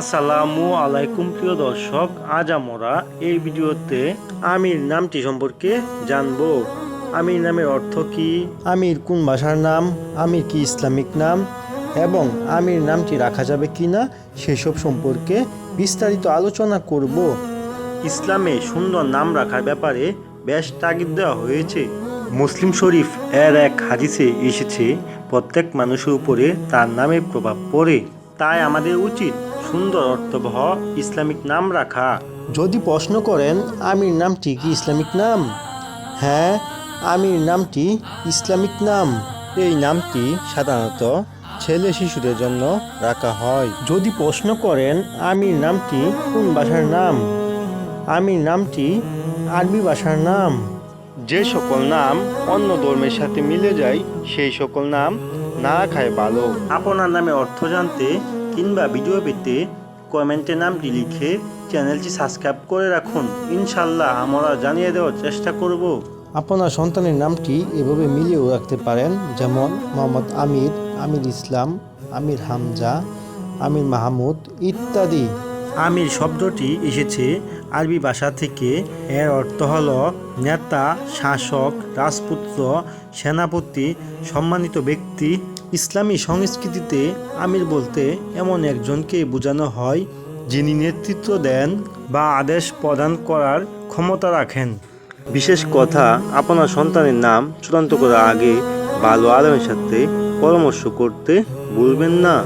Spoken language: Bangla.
আসসালামু আলাইকুম প্রিয় দর্শক আজ আমরা এই ভিডিওতে আমির নামটি সম্পর্কে জানব। আমির নামের অর্থ কি? আমির কোন ভাষার নাম? আমির কি ইসলামিক নাম? এবং আমির নামটি রাখা যাবে কি না সেসব সম্পর্কে বিস্তারিত আলোচনা করব। ইসলামে সুন্দর নাম রাখার ব্যাপারে বেশ তাগিদ দেওয়া হয়েছে। মুসলিম শরীফ এর এক হাদিসে এসেছে প্রত্যেক মানুষের উপরে তার নামের প্রভাব পড়ে। তাই আমাদের উচিত সুন্দর অর্থবহ ইসলামিক নাম রাখা। যদি প্রশ্ন করেন আমির নামটি কি ইসলামিক নাম? হ্যাঁ আমির নামটি ইসলামিক নাম? এই নামটি সাধারণত ছেলে শিশুদের জন্য রাখা হয়? যদি প্রশ্ন করেন আমির নামটি কোন ভাষার নাম? আমির নামটি আরবি ভাষার নাম? যে সকল নাম অন্য ধর্মের সাথে মিলে যায় সেই সকল নাম না রাখায় ভালো। আপনার নামে অর্থ জানতে কিংবা ভিডিও পেতে কমেন্টে নামটি লিখে চ্যানেলটি সাবস্ক্রাইব করে রাখুন। ইনশাল্লাহ আমরা জানিয়ে দেওয়ার চেষ্টা করব। আপনার সন্তানের নামটি এভাবে মিলিয়েও রাখতে পারেন যেমন মোহাম্মদ আমির আমির ইসলাম আমির হামজা আমির মাহমুদ ইত্যাদি। আমির শব্দটি এসেছে আরবি ভাষা থেকে। এর অর্থ হল নেতা শাসক রাজপুত্র সেনাপতি সম্মানিত ব্যক্তি। ইসলামী সংস্কৃতিতে আমির বলতে এমন একজনকে বোঝানো হয় যিনি নেতৃত্ব দেন বা আদেশ প্রদান করার ক্ষমতা রাখেন। বিশেষ কথা, আপনার সন্তানের নাম চূড়ান্ত করার আগে ভালো আলমের সাথে পরামর্শ করতে ভুলবেন না।